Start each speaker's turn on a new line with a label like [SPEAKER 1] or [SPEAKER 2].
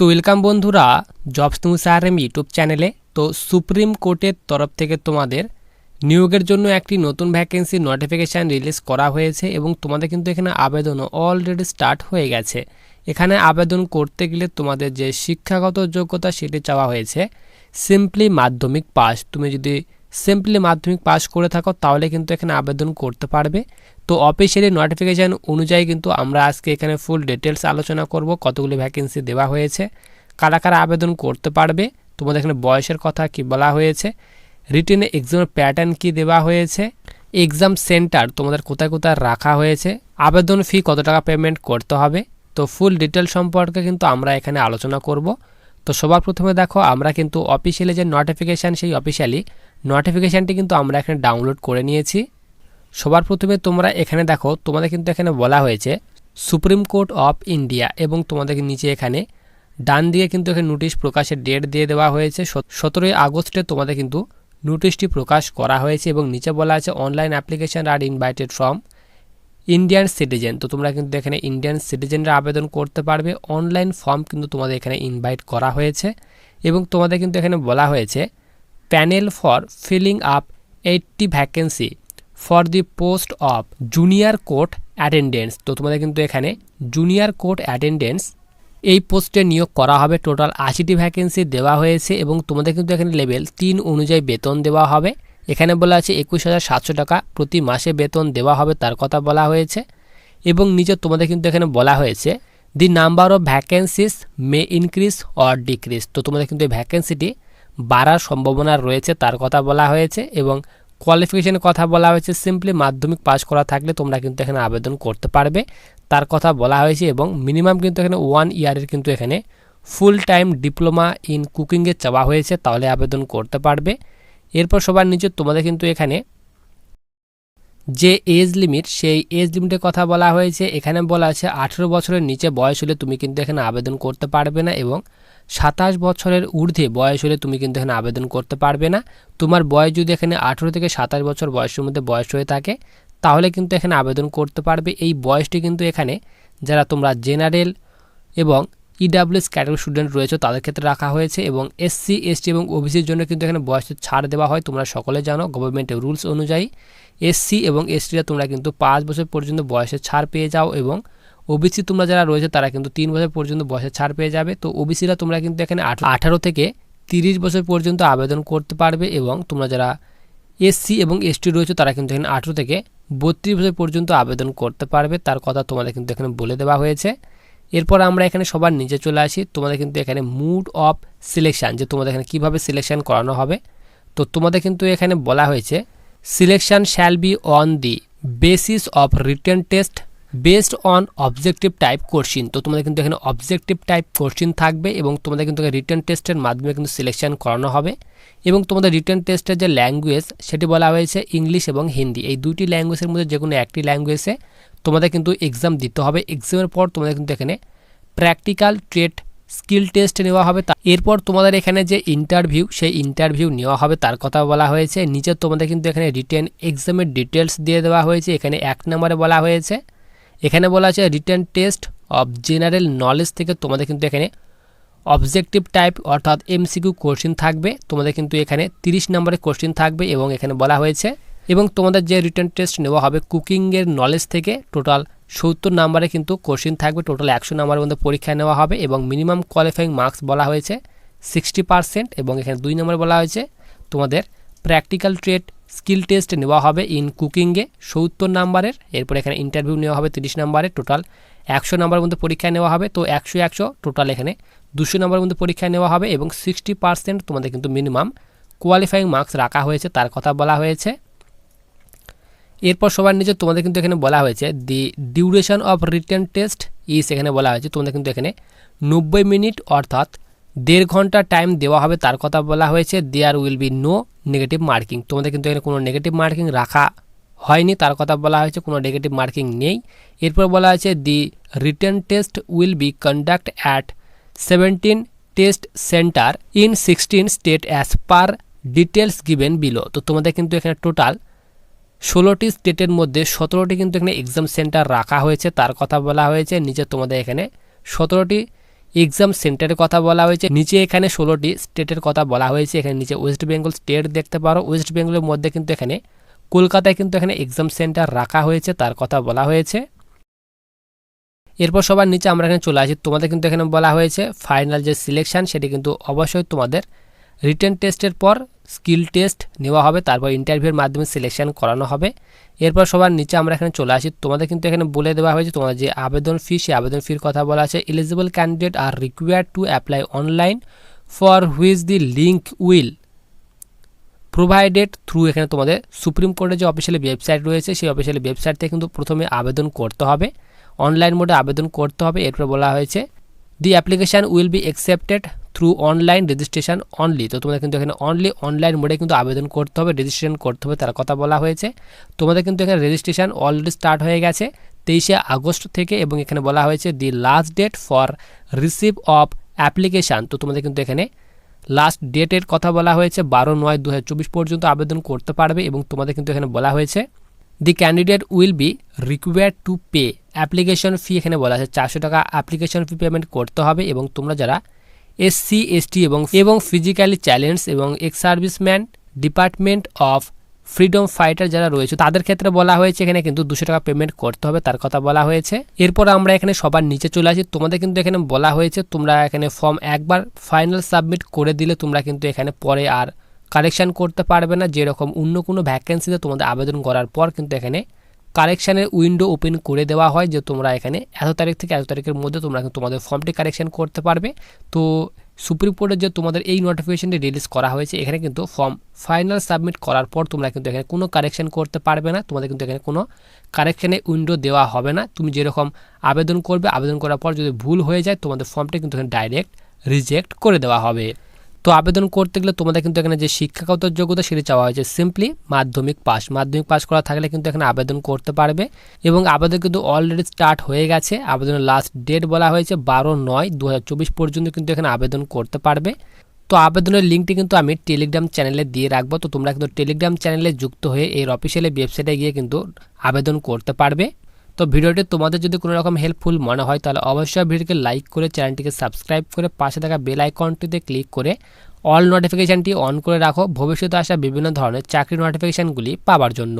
[SPEAKER 1] তো ওয়েলকাম বন্ধুরা jobs news R M YouTube চ্যানেলে তো সুপ্রিম কোর্টের তরফ থেকে তোমাদের নিয়োগের জন্য একটি নতুন ভ্যাকেন্সি নোটিফিকেশান রিলিজ করা হয়েছে এবং তোমাদের কিন্তু এখানে আবেদনও অলরেডি স্টার্ট হয়ে গেছে। এখানে আবেদন করতে গেলে তোমাদের যে শিক্ষাগত যোগ্যতা সেটি চাওয়া হয়েছে সিম্পলি মাধ্যমিক পাস তুমি যদি সিম্পলি মাধ্যমিক পাস করে থাকো, তাহলে কিন্তু এখানে আবেদন করতে পারবে। তো অফিসিয়ালি নোটিফিকেশান অনুযায়ী কিন্তু আমরা আজকে এখানে ফুল ডিটেলস আলোচনা করব, কতগুলি ভ্যাকেন্সি দেওয়া হয়েছে, কারা কারা আবেদন করতে পারবে, তোমাদের এখানে বয়সের কথা কি বলা হয়েছে রিটেনে এক্সামের প্যাটার্ন কি দেওয়া হয়েছে এক্সাম সেন্টার তোমাদের কোথায় কোথায় রাখা হয়েছে, আবেদন ফি কত টাকা পেমেন্ট করতে হবে, তো ফুল ডিটেল সম্পর্কে কিন্তু আমরা এখানে আলোচনা করব। তো সবার প্রথমে দেখো, আমরা কিন্তু অফিসিয়ালি যে নোটিফিকেশান সেই অফিসিয়ালি নোটিফিকেশানটি কিন্তু আমরা এখানে ডাউনলোড করে নিয়েছি। সবার প্রথমে তোমরা এখানে দেখো, তোমাদের কিন্তু এখানে বলা হয়েছে সুপ্রিম কোর্ট অফ ইন্ডিয়া এবং তোমাদের নিচে এখানে ডান দিকে কিন্তু এখানে নোটিশ প্রকাশের ডেট দিয়ে দেওয়া হয়েছে। সতেরোই আগস্টে তোমাদের কিন্তু নোটিশটি প্রকাশ করা হয়েছে এবং নিচে বলা আছে online application are invited from Indian citizen তো তোমরা কিন্তু এখানে ইন্ডিয়ান সিটিজেনরা আবেদন করতে পারবে। অনলাইন ফর্ম কিন্তু তোমাদের এখানে ইনভাইট করা হয়েছে এবং তোমাদের কিন্তু এখানে বলা হয়েছে panel for filling up eighty vacancy for the post of junior court attendance তো তোমাদের কিন্তু এখানে জুনিয়র কোর্ট অ্যাটেন্ডেন্স এই পোস্টে নিয়োগ করা হবে। টোটাল আশিটি ভ্যাকেন্সি দেওয়া হয়েছে এবং তোমাদের কিন্তু এখানে লেভেল তিন অনুযায়ী বেতন দেওয়া হবে। এখানে বলা আছে একুশ হাজার সাতশো টাকা প্রতি মাসে বেতন দেওয়া হবে তার কথা বলা হয়েছে। এবং নিচে তোমাদের কিন্তু এখানে বলা হয়েছে the number of vacancies may increase or decrease তো তোমাদের কিন্তু এই ভ্যাকেন্সিটি বাড়ার সম্ভাবনা রয়েছে তার কথা বলা হয়েছে এবং কোয়ালিফিকেশনের কথা বলা হয়েছে সিম্পলি মাধ্যমিক পাস করা থাকলে তোমরা কিন্তু এখানে আবেদন করতে পারবে। তার কথা বলা হয়েছে এবং মিনিমাম কিন্তু এখানে ওয়ান ইয়ারের কিন্তু এখানে ফুল টাইম ডিপ্লোমা ইন কুকিংয়ে চাওয়া হয়েছে, তাহলে আবেদন করতে পারবে। এরপর সবার নিচে তোমাদের কিন্তু এখানে যে এজ লিমিট সেই এজ লিমিটের কথা বলা হয়েছে। এখানে বলা আছে, আঠেরো বছরের নিচে বয়স হলে তুমি কিন্তু এখানে আবেদন করতে পারবে না এবং সাতাশ বছরের ঊর্ধ্বে বয়স হলে তুমি কিন্তু এখানে আবেদন করতে পারবে না। তোমার বয়স যদি এখানে আঠেরো থেকে সাতাশ বছর বয়সের মধ্যে বয়স হয়ে থাকে, তাহলে কিন্তু এখানে আবেদন করতে পারবে। এই বয়সটি কিন্তু এখানে যারা তোমরা জেনারেল এবং ইডাব্লিউএস ক্যাটাগরি স্টুডেন্ট রয়েছে, তাদের ক্ষেত্রে রাখা হয়েছে এবং এসসি এসটি এবং ওবিসির জন্য কিন্তু এখানে বয়সের ছাড় দেওয়া হয়। তোমরা সকলে জানো গভর্নমেন্টের রুলস অনুযায়ী। এসসি এবং এসটিরা তোমরা কিন্তু পাঁচ বছর পর্যন্ত বয়সের ছাড় পেয়ে যাও এবং ওবিসি তোমরা যারা রয়েছে, তারা কিন্তু তিন বছর পর্যন্ত বয়সের ছাড় পেয়ে যাবে। তো ওবিসিরা তোমরা কিন্তু এখানে আঠারো থেকে তিরিশ বছর পর্যন্ত আবেদন করতে পারবে এবং তোমরা যারা এসসি এবং এসটি রয়েছে, তারা কিন্তু এখানে আঠেরো থেকে বত্রিশ বছর পর্যন্ত আবেদন করতে পারবে। তার কথা তোমাদের কিন্তু এখানে বলে দেওয়া হয়েছে। এরপর আমরা এখানে সবার নিচে চলে আসি। তোমাদের কিন্তু এখানে মুড অফ সিলেকশান যে তোমাদের এখানে কীভাবে সিলেকশান করানো হবে। তো তোমাদের কিন্তু এখানে বলা হয়েছে selection shall be on the basis of written test based on objective type question তো তোমাদের কিন্তু এখানে অবজেক্টিভ টাইপ কোশ্চিন থাকবে এবং তোমাদের কিন্তু রিটার্ন টেস্টের মাধ্যমে কিন্তু সিলেকশন করানো হবে এবং তোমাদের রিটার্ন টেস্টের যে ল্যাঙ্গুয়েজ সেটি বলা হয়েছে ইংলিশ এবং হিন্দি এই দুটি ল্যাঙ্গুয়েজের মধ্যে যে কোনো একটি ল্যাঙ্গুয়েজে তোমাদের কিন্তু এক্সাম দিতে হবে। এক্সামের পর তোমাদের কিন্তু এখানে প্র্যাকটিক্যাল ট্রেড স্কিল টেস্ট নেওয়া হবে। এরপর তোমাদের এখানে যে ইন্টারভিউ সেই ইন্টারভিউ নেওয়া হবে। তার কথা বলা হয়েছে। নিচে তোমাদের কিন্তু এখানে রিটেন এক্সামের ডিটেলস দিয়ে দেওয়া হয়েছে। এখানে এক নম্বরে বলা হয়েছে। এখানে বলা আছে written test of general knowledge থেকে তোমাদের কিন্তু এখানে অবজেক্টিভ টাইপ অর্থাৎ এমসিকিউ কোশ্চিন থাকবে। তোমাদের কিন্তু এখানে তিরিশ নম্বরের কোশ্চিন থাকবে এবং এখানে বলা হয়েছে। এবং তোমাদের যে রিটার্ন টেস্ট নেওয়া হবে কুকিংয়ের নলেজ থেকে টোটাল সত্তর নাম্বারে কিন্তু কোশ্চিন থাকবে টোটাল একশো নাম্বারের মধ্যে পরীক্ষা নেওয়া হবে এবং মিনিমাম কোয়ালিফাইং মার্কস বলা হয়েছে সিক্সটি পার্সেন্ট এবং এখানে দুই নম্বরে বলা হয়েছে তোমাদের প্র্যাকটিক্যাল ট্রেড স্কিল টেস্ট নেওয়া হবে ইন কুকিংয়ে সত্তর নাম্বারের, এরপর এখানে ইন্টারভিউ নেওয়া হবে তিরিশ নাম্বারের টোটাল একশো নাম্বারের মধ্যে পরীক্ষা নেওয়া হবে, তো একশো একশো টোটাল এখানে দুশো নাম্বারের মধ্যে পরীক্ষা নেওয়া হবে এবং সিক্সটি পার্সেন্ট তোমাদের কিন্তু মিনিমাম কোয়ালিফাইং মার্কস রাখা হয়েছে, তার কথা বলা হয়েছে। এরপর সবার নিচে তোমাদের কিন্তু এখানে বলা হয়েছে the duration of written test is এখানে বলা হয়েছে, তোমাদের কিন্তু এখানে নব্বই মিনিট অর্থাৎ দেড় ঘণ্টা টাইম দেওয়া হবে, তার কথা বলা হয়েছে there will be no negative marking তোমাদের কিন্তু এখানে কোনো নেগেটিভ মার্কিং রাখা হয়নি, তার কথা বলা হয়েছে, কোনো নেগেটিভ মার্কিং নেই। এরপর বলা হয়েছে the written test will be conduct at seventeen test centre in sixteen state as per details given below তো তোমাদের কিন্তু এখানে টোটাল ষোলোটি স্টেটের মধ্যে সতেরোটি কিন্তু এখানে এক্সাম সেন্টার রাখা হয়েছে, তার কথা বলা হয়েছে, নিচে তোমাদের এখানে সতেরোটি এক্সাম সেন্টারের কথা বলা হয়েছে। নিচে এখানে ষোলোটি স্টেটের কথা বলা হয়েছে। এখানে নিচে ওয়েস্ট বেঙ্গল স্টেট দেখতে পারো। ওয়েস্ট বেঙ্গলের মধ্যে কিন্তু এখানে কলকাতায় কিন্তু এখানে এক্সাম সেন্টার রাখা হয়েছে, তার কথা বলা হয়েছে। এরপর সবার নিচে আমরা এখানে চলে আসি। তোমাদের কিন্তু এখানে বলা হয়েছে ফাইনাল যে সিলেকশান সেটি কিন্তু অবশ্যই তোমাদের রিটেন টেস্টের পর স্কিল টেস্ট নেওয়া হবে, তারপর ইন্টারভিউর মাধ্যমে সিলেকশন করানো হবে। এরপর সবার নিচে আমরা এখানে চলে আসি। তোমাদের কিন্তু এখানে বলে দেওয়া হয়েছে, তোমাদের যে আবেদন ফি সেই আবেদন ফির কথা বলা আছে। Eligible candidate are required to apply online for which the link will provided through এখানে তোমাদের সুপ্রিম কোর্টের যে অফিসিয়ালি ওয়েবসাইট রয়েছে, সেই অফিসিয়ালি ওয়েবসাইট থেকে কিন্তু প্রথমে আবেদন করতে হবে। অনলাইন মোডে আবেদন করতে হবে। এরপর বলা হয়েছে the application will be accepted through online registration only তো তোমাদের কিন্তু এখানে অনলি অনলাইন মোডে কিন্তু আবেদন করতে হবে রেজিস্ট্রেশন করতে হবে, তার কথা বলা হয়েছে। তোমাদের কিন্তু এখানে রেজিস্ট্রেশন অলরেডি স্টার্ট হয়ে গেছে তেইশে আগস্ট থেকে এবং এখানে বলা হয়েছে the last date for receive of application তো তোমাদের কিন্তু এখানে লাস্ট ডেটের কথা বলা হয়েছে, বারো নয় দু পর্যন্ত আবেদন করতে পারবে এবং তোমাদের কিন্তু এখানে বলা হয়েছে the candidate will be required to pay application fee এখানে বলা আছে, চারশো টাকা অ্যাপ্লিকেশন ফি পেমেন্ট করতে হবে এবং তোমরা যারা এসসি এসটি এবং এবং ফিজিক্যালি চ্যালেঞ্জ এবং ex serviceman department of freedom fighter যারা রয়েছে, তাদের ক্ষেত্রে বলা হয়েছে এখানে কিন্তু দুশো টাকা পেমেন্ট করতে হবে, তার কথা বলা হয়েছে। এরপর আমরা এখানে সবার নিচে চলে আসি। তোমাদের কিন্তু এখানে বলা হয়েছে, তোমরা এখানে ফর্ম একবার ফাইনাল সাবমিট করে দিলে তোমরা কিন্তু এখানে পরে আর কারেকশান করতে পারবে না। যেরকম অন্য কোনো ভ্যাকেন্সিতে তোমাদের আবেদন করার পর কিন্তু এখানে কারেকশানের উইন্ডো ওপেন করে দেওয়া হয় যে তোমরা এখানে এত তারিখ থেকে এত তারিখের মধ্যে তোমরা কিন্তু তোমাদের ফর্মটি কারেকশান করতে পারবে। তো সুপ্রিম কোর্টের যে তোমাদের এই নোটিফিকেশনটি রিলিজ করা হয়েছে, এখানে কিন্তু ফর্ম ফাইনাল সাবমিট করার পর তোমরা কিন্তু এখানে কোনো কারেকশান করতে পারবে না। তোমাদের কিন্তু এখানে কোনো কারেকশানের উইন্ডো দেওয়া হবে না। তুমি যেরকম আবেদন করবে, আবেদন করার পর যদি ভুল হয়ে যায়, তোমাদের ফর্মটি কিন্তু এখানে ডাইরেক্ট রিজেক্ট করে দেওয়া হবে। তো আবেদন করতে গেলে তোমাদের কিন্তু এখানে যে শিক্ষাগত যোগ্যতা সেটি চাওয়া হয়েছে সিম্পলি মাধ্যমিক পাস মাধ্যমিক পাস করা থাকলে কিন্তু এখানে আবেদন করতে পারবে এবং আবেদন কিন্তু অলরেডি স্টার্ট হয়ে গেছে। আবেদনের লাস্ট ডেট বলা হয়েছে বারো নয় দু পর্যন্ত কিন্তু এখানে আবেদন করতে পারবে। তো আবেদনের লিঙ্কটি কিন্তু আমি টেলিগ্রাম চ্যানেলে দিয়ে রাখব। তো তোমরা কিন্তু টেলিগ্রাম চ্যানেলে যুক্ত হয়ে এর অফিসিয়ালি ওয়েবসাইটে গিয়ে কিন্তু আবেদন করতে পারবে। তো ভিডিওটি তোমাদের যদি কোনো রকম হেল্পফুল মনে হয়, তাহলে অবশ্যই ভিডিওকে লাইক করে চ্যানেলটিকে সাবস্ক্রাইব করে পাশে থাকা বেল আইকনটিতে ক্লিক করে অল নোটিফিকেশানটি অন করে রাখো। ভবিষ্যতে আসা বিভিন্ন ধরনের চাকরি নোটিফিকেশানগুলি পাওয়ার জন্য।